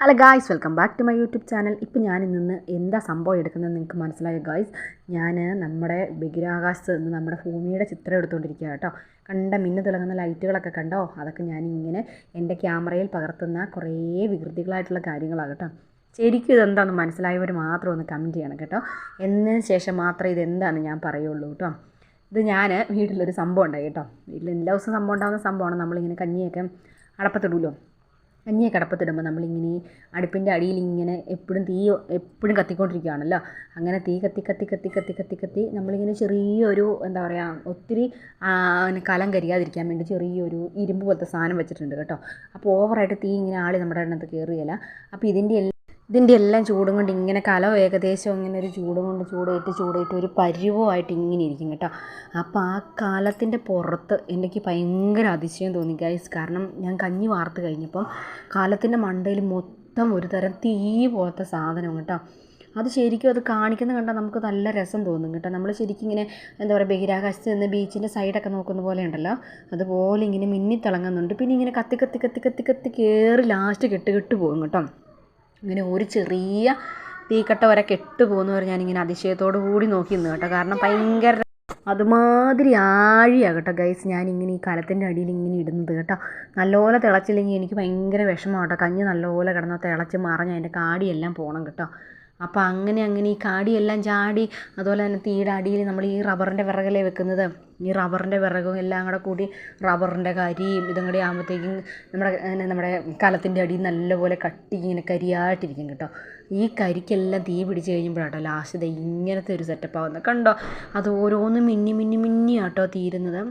Hello guys welcome back to my YouTube channel. ഇപ്പോൾ ഞാൻ ഇന്ന് എന്താ സംഭവം എടുക്കുന്നത് നിങ്ങൾക്ക് മനസ്സിലായോ ഗായ്സ്? ഞാൻ നമ്മുടെ ബഹിരാകാശത്ത് നിന്ന് നമ്മുടെ ഭൂമിയുടെ ചിത്രം എടുത്തുകൊണ്ടിരിക്കുക കേട്ടോ. കണ്ട മിന്നു തിളങ്ങുന്ന ലൈറ്റുകളൊക്കെ കണ്ടോ? അതൊക്കെ ഞാനിങ്ങനെ എന്റെ ക്യാമറയിൽ പകർത്തുന്ന കുറേ വികൃതികളായിട്ടുള്ള കാര്യങ്ങളാണ് കേട്ടോ. ശരിക്കും ഇതെന്താണെന്ന് മനസ്സിലായവർ മാത്രം ഒന്ന് കമന്റ് ചെയ്യണം കേട്ടോ. എന്നതിന് ശേഷം മാത്രമേ ഇതെന്താണെന്ന് ഞാൻ പറയുള്ളൂ കേട്ടോ. ഇത് ഞാൻ വീട്ടിലൊരു സംഭവം ഉണ്ടായി കേട്ടോ. വീട്ടിൽ എല്ലാ ദിവസവും സംഭവം ഉണ്ടാകുന്ന സംഭവമാണ്. നമ്മളിങ്ങനെ കഞ്ഞിയൊക്കെ അടപ്പത്തിടുമല്ലോ കഞ്ഞിയൊക്കെ കിടപ്പത്തിടുമ്പോൾ നമ്മളിങ്ങനെ അടുപ്പിന്റെ അടിയിൽ ഇങ്ങനെ എപ്പോഴും തീ എപ്പോഴും കത്തിക്കൊണ്ടിരിക്കുകയാണല്ലോ. അങ്ങനെ തീ കത്തി കത്തി കത്തി കത്തി കത്തി കത്തി നമ്മളിങ്ങനെ ചെറിയൊരു എന്താ പറയുക ഒത്തിരി കലം കരിയാതിരിക്കാൻ വേണ്ടി ചെറിയൊരു ഇരുമ്പ് പോലത്തെ സാധനം വെച്ചിട്ടുണ്ട് കേട്ടോ. അപ്പോൾ ഓവറായിട്ട് തീ ഇങ്ങനെ ആളി നമ്മുടെ എണ്ണത്ത് കയറുകയില്ല. അപ്പോൾ ഇതിന്റെ ഇതിന്റെ എല്ലാം ചൂടും കൊണ്ട് ഇങ്ങനെ കലം ഏകദേശം ഇങ്ങനെ ഒരു ചൂടും കൊണ്ട് ചൂടേറ്റ് ചൂടേറ്റ് ഒരു പരുവമായിട്ട് ഇങ്ങനെ ഇരിക്കും കേട്ടോ. അപ്പോൾ ആ കാലത്തിന്റെ പുറത്ത് എനിക്ക് ഭയങ്കര അതിശയം തോന്നി ഗൈസ് കാരണം ഞാൻ കഞ്ഞി വാർത്ത് കഴിഞ്ഞപ്പം കാലത്തിന്റെ മണ്ടയിൽ മൊത്തം ഒരു തരം തീ പോലത്തെ സാധനം കേട്ടോ. അത് ശരിക്കും അത് കാണിക്കുന്ന കണ്ടാൽ നമുക്ക് നല്ല രസം തോന്നും കേട്ടോ. നമ്മൾ ശരിക്കും ഇങ്ങനെ എന്താ പറയുക ബഹിരാകാശത്ത് നിന്ന് ബീച്ചിന്റെ സൈഡൊക്കെ നോക്കുന്ന പോലെ ഉണ്ടല്ലോ. അതുപോലെ ഇങ്ങനെ മിന്നി തിളങ്ങുന്നുണ്ട് പിന്നെ ഇങ്ങനെ കത്തി കത്തി കത്തി കത്തി കത്തി കയറി ലാസ്റ്റ് കെട്ട് കെട്ട് പോകും കേട്ടോ. ഇങ്ങനെ ഒരു ചെറിയ തീക്കട്ട വരെ കെട്ട് പോകുന്നവരെ ഞാനിങ്ങനെ അതിശയത്തോടു കൂടി നോക്കി നിന്ന് കേട്ടോ. കാരണം ഭയങ്കര അതുമാതിരി ആഴിയാണ് കേട്ടോ ഗൈസ് ഞാനിങ്ങനെ ഈ കലത്തിന്റെ അടിയിൽ ഇങ്ങനെ ഇടുന്നത് കേട്ടോ. നല്ലപോലെ തിളച്ചില്ലെങ്കിൽ എനിക്ക് ഭയങ്കര വിഷമമാണ് കേട്ടോ. കഞ്ഞി നല്ലപോലെ കിടന്ന് തിളച്ച് മറിഞ്ഞ് അതിന്റെ കാടിയെല്ലാം പോകണം കേട്ടോ. അപ്പോൾ അങ്ങനെ അങ്ങനെ ഈ കാടിയെല്ലാം ചാടി അതുപോലെ തന്നെ തീയുടെ അടിയിൽ നമ്മൾ ഈ റബ്ബറിന്റെ വിറകല്ലേ വെക്കുന്നത്. ഈ റബ്ബറിന്റെ വിറകും എല്ലാം കൂടെ കൂടി റബ്ബറിന്റെ കരിയും ഇതും കൂടി ആകുമ്പോഴത്തേക്കും നമ്മുടെ നമ്മുടെ കലത്തിന്റെ അടിയിൽ നല്ലപോലെ കട്ടി ഇങ്ങനെ കരിയായിട്ടിരിക്കും കേട്ടോ. ഈ കരിക്കെല്ലാം തീ പിടിച്ച് കഴിയുമ്പോഴാട്ടോ ലാസ്റ്റ് ഇങ്ങനത്തെ ഒരു സെറ്റപ്പ് ആവുന്നത്. കണ്ടോ? അത് ഓരോന്നും മിന്നി മിന്നി മിന്നിയാട്ടോ തീരുന്നത്.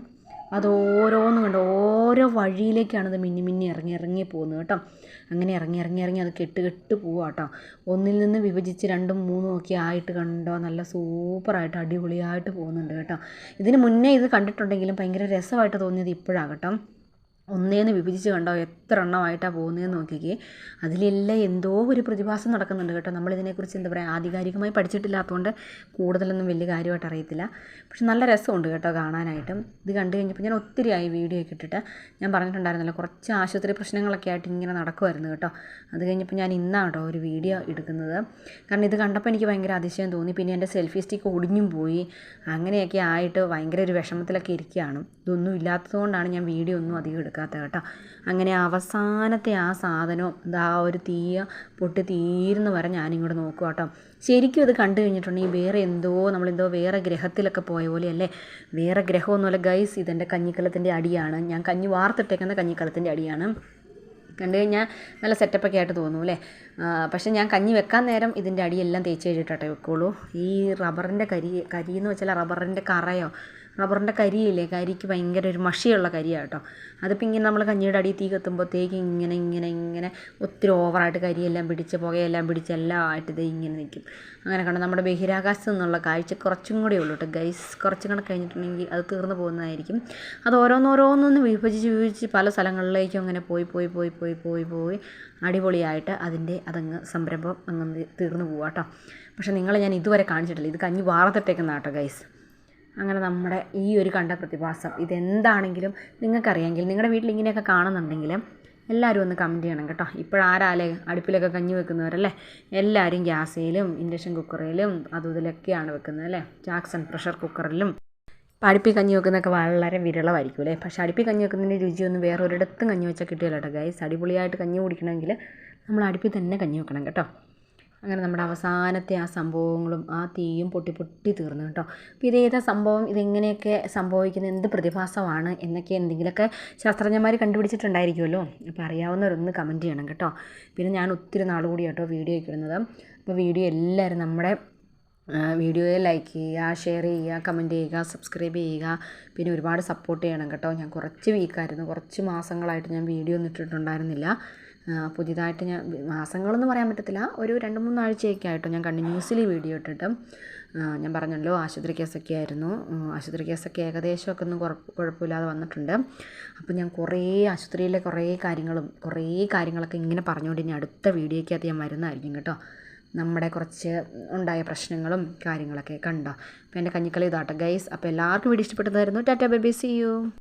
അത് ഓരോന്നും കണ്ട് ഓരോ വഴിയിലേക്കാണ് അത് മിന്നി മിന്നി ഇറങ്ങി ഇറങ്ങി പോകുന്നത് കേട്ടോ. അങ്ങനെ ഇറങ്ങി ഇറങ്ങി ഇറങ്ങി അത് കെട്ട് കെട്ട് പോവാ കേട്ടോ. ഒന്നിൽ നിന്ന് വിഭജിച്ച് രണ്ടും മൂന്നും ഒക്കെ ആയിട്ട് കണ്ടോ നല്ല സൂപ്പറായിട്ട് അടിപൊളിയായിട്ട് പോകുന്നുണ്ട് കേട്ടോ. ഇതിന് മുന്നേ ഇത് കണ്ടിട്ടുണ്ടെങ്കിലും ഭയങ്കര രസമായിട്ട് തോന്നിയത് ഇപ്പോഴാണ് കേട്ടോ. ഒന്നേന്ന് വിഭജിച്ച് കണ്ടോ? എത്ര എണ്ണമായിട്ടാണ് പോകുന്നതെന്ന് നോക്കിക്കേ. അതിലെല്ലാം എന്തോ ഒരു പ്രതിഭാസം നടക്കുന്നുണ്ട് കേട്ടോ. നമ്മളിതിനെക്കുറിച്ച് എന്താ പറയുക ആധികാരികമായി പഠിച്ചിട്ടില്ലാത്തതുകൊണ്ട് കൂടുതലൊന്നും വലിയ കാര്യമായിട്ട് അറിയത്തില്ല. പക്ഷെ നല്ല രസമുണ്ട് കേട്ടോ കാണാനായിട്ടും. ഇത് കണ്ടു കഴിഞ്ഞപ്പോൾ ഞാൻ ഒത്തിരി ആയി വീഡിയോ ഒക്കെ ഇട്ടിട്ട്. ഞാൻ പറഞ്ഞിട്ടുണ്ടായിരുന്നല്ലോ കുറച്ച് ആശുപത്രി പ്രശ്നങ്ങളൊക്കെ ആയിട്ട് ഇങ്ങനെ നടക്കുമായിരുന്നു കേട്ടോ. അത് കഴിഞ്ഞപ്പോൾ ഞാൻ ഇന്നാണ് കേട്ടോ ഒരു വീഡിയോ എടുക്കുന്നത്. കാരണം ഇത് കണ്ടപ്പോൾ എനിക്ക് ഭയങ്കര അതിശയം തോന്നി. പിന്നെ എന്റെ സെൽഫി സ്റ്റിക്ക് ഒടിഞ്ഞും പോയി. അങ്ങനെയൊക്കെ ആയിട്ട് ഭയങ്കര ഒരു വിഷമത്തിലൊക്കെ ഇരിക്കുകയാണ്. ഇതൊന്നും ഇല്ലാത്തതുകൊണ്ടാണ് ഞാൻ വീഡിയോ ഒന്നും അധികം എടുക്കാത്തത് കേട്ടോ. അങ്ങനെ അവസാനത്തെ ആ സാധനവും ഇതാ ഒരു തീയ പൊട്ടി തീരുന്ന വരെ ഞാനിങ്ങോട്ട് നോക്കുക കേട്ടോ. ശരിക്കും ഇത് കണ്ടു കഴിഞ്ഞിട്ടുണ്ടെങ്കിൽ വേറെ എന്തോ നമ്മളെന്തോ വേറെ ഗ്രഹത്തിലൊക്കെ പോയ പോലെയല്ലേ? വേറെ ഗ്രഹമൊന്നുമല്ല. ഗൈസ് ഇതെന്റെ കഞ്ഞിക്കലത്തിന്റെ അടിയാണ്. ഞാൻ കഞ്ഞി വാർത്തിട്ടേക്കുന്ന കഞ്ഞിക്കലത്തിന്റെ അടിയാണ്. കണ്ടു കഴിഞ്ഞാൽ നല്ല സെറ്റപ്പൊക്കെ ആയിട്ട് തോന്നും അല്ലേ? പക്ഷേ ഞാൻ കഞ്ഞി വെക്കാൻ നേരം ഇതിന്റെ അടിയെല്ലാം തേച്ച് കഴിഞ്ഞിട്ടേ വെക്കുള്ളൂ. ഈ റബ്ബറിന്റെ കരി കരി എന്ന് വെച്ചാൽ റബ്ബറിന്റെ കറയോ റബ്ബറിന്റെ കരിയില്ലേ? കരിക്ക് ഭയങ്കര ഒരു മഷിയുള്ള കരിയാണ് കേട്ടോ അതിപ്പോൾ ഇങ്ങനെ നമ്മൾ കഞ്ഞിയുടെ അടിയിൽ തീ കത്തുമ്പോഴത്തേക്ക് ഇങ്ങനെ ഇങ്ങനെ ഇങ്ങനെ ഒത്തിരി ഓവറായിട്ട് കരിയെല്ലാം പിടിച്ച് പുകയെല്ലാം പിടിച്ച് എല്ലാം ആയിട്ട് ഇത് ഇങ്ങനെ നിൽക്കും അങ്ങനെ കണ്ടോ? നമ്മുടെ ബഹിരാകാശത്ത് നിന്നുള്ള കാഴ്ച കുറച്ചും കൂടെ ഉള്ളൂ കേട്ടോ. ഗൈസ് കുറച്ചും കൂടെ കഴിഞ്ഞിട്ടുണ്ടെങ്കിൽ അത് തീർന്നു പോകുന്നതായിരിക്കും. അത് ഓരോന്നോരോന്നൊന്ന് വിഭജിച്ച് വിഭജിച്ച് പല സ്ഥലങ്ങളിലേക്കും അങ്ങനെ പോയി പോയി പോയി പോയി പോയി പോയി അടിപൊളിയായിട്ട് അതിന്റെ അതങ്ങ് സംരംഭം അങ്ങ് തീർന്നു പോവാം കേട്ടോ. പക്ഷേ നിങ്ങളെ ഞാൻ ഇതുവരെ കാണിച്ചിട്ടില്ല. ഇത് കഞ്ഞി വാർത്തിട്ടേക്കുന്ന കേട്ടോ ഗൈസ്. അങ്ങനെ നമ്മുടെ ഈ ഒരു കണ്ട പ്രതിഭാസം ഇതെന്താണെങ്കിലും നിങ്ങൾക്കറിയാമെങ്കിൽ നിങ്ങളുടെ വീട്ടിൽ ഇങ്ങനെയൊക്കെ കാണുന്നുണ്ടെങ്കിൽ എല്ലാവരും ഒന്ന് കമന്റ് ചെയ്യണം കേട്ടോ. ഇപ്പോഴാരാലേ അടുപ്പിലൊക്കെ കഞ്ഞി വെക്കുന്നവരല്ലേ? എല്ലാവരും ഗ്യാസിലും ഇൻഡക്ഷൻ കുക്കറിലും അതും ഇതിലൊക്കെയാണ് വെക്കുന്നത് അല്ലേ? ജാക്സൺ പ്രഷർ കുക്കറിലും ഇപ്പം അടുപ്പിൽ കഞ്ഞി വെക്കുന്നതൊക്കെ വളരെ വിരളമായിരിക്കും അല്ലേ? പക്ഷേ അടുപ്പിൽ കഞ്ഞി വെക്കുന്നതിന്റെ രുചിയൊന്നും വേറെ ഒരിടത്തും കഞ്ഞി വെച്ചാൽ കിട്ടുകയില്ല കേട്ടോ ഗൈസ് അടിപൊളിയായിട്ട് കഞ്ഞി കുടിക്കണമെങ്കിൽ നമ്മൾ അടുപ്പിൽ തന്നെ കഞ്ഞി വെക്കണം കേട്ടോ. അങ്ങനെ നമ്മുടെ അവസാനത്തെ ആ സംഭവങ്ങളും ആ തീയും പൊട്ടി പൊട്ടി തീർന്നു കേട്ടോ. അപ്പോൾ ഇതേതാ സംഭവം? ഇതെങ്ങനെയൊക്കെ സംഭവിക്കുന്ന? എന്ത് പ്രതിഭാസമാണ്? എന്നൊക്കെ എന്തെങ്കിലുമൊക്കെ ശാസ്ത്രജ്ഞന്മാർ കണ്ടുപിടിച്ചിട്ടുണ്ടായിരിക്കുമല്ലോ. അപ്പോൾ അറിയാവുന്നവരൊന്ന് കമന്റ് ചെയ്യണം കേട്ടോ. പിന്നെ ഞാൻ ഒത്തിരി നാൾ കൂടി കേട്ടോ വീഡിയോ ഇടുന്നത് അപ്പോൾ വീഡിയോ എല്ലാവരും നമ്മുടെ വീഡിയോയെ ലൈക്ക് ചെയ്യുക ഷെയർ ചെയ്യുക കമന്റ് ചെയ്യുക സബ്സ്ക്രൈബ് ചെയ്യുക. പിന്നെ ഒരുപാട് സപ്പോർട്ട് ചെയ്യണം കേട്ടോ. ഞാൻ കുറച്ച് വീക്കായിരുന്നു കുറച്ച് മാസങ്ങളായിട്ട് ഞാൻ വീഡിയോ ഒന്നും ഇട്ടിട്ടുണ്ടായിരുന്നില്ല. പുതിയതായിട്ട് ഞാൻ മാസങ്ങളൊന്നും പറയാൻ പറ്റത്തില്ല. ഒരു രണ്ട് മൂന്നാഴ്ചയൊക്കെ ആയിട്ടോ ഞാൻ കണ്ടിന്യൂസ്ലി വീഡിയോ ഇട്ടിട്ട് ഞാൻ പറഞ്ഞല്ലോ ആശുപത്രി കേസൊക്കെ ആയിരുന്നു. ആശുപത്രി കേസൊക്കെ ഏകദേശമൊക്കെ ഒന്ന് കുഴപ്പമില്ലാതെ വന്നിട്ടുണ്ട്. അപ്പോൾ ഞാൻ കുറേ ആശുപത്രിയിലെ കുറേ കാര്യങ്ങളും കുറേ കാര്യങ്ങളൊക്കെ ഇങ്ങനെ പറഞ്ഞുകൊണ്ട് ഇനി അടുത്ത വീഡിയോയ്ക്കകത്ത് ഞാൻ വരുന്നതായിരിക്കും കേട്ടോ. നമ്മുടെ കുറച്ച് ഉണ്ടായ പ്രശ്നങ്ങളും കാര്യങ്ങളൊക്കെ കണ്ടോ. അപ്പോൾ എന്റെ കഞ്ഞിക്കളി ഇതാട്ടെ ഗൈസ് അപ്പോൾ എല്ലാവർക്കും video ഇഷ്ടപ്പെട്ടതായിരുന്നു. Tata baby see you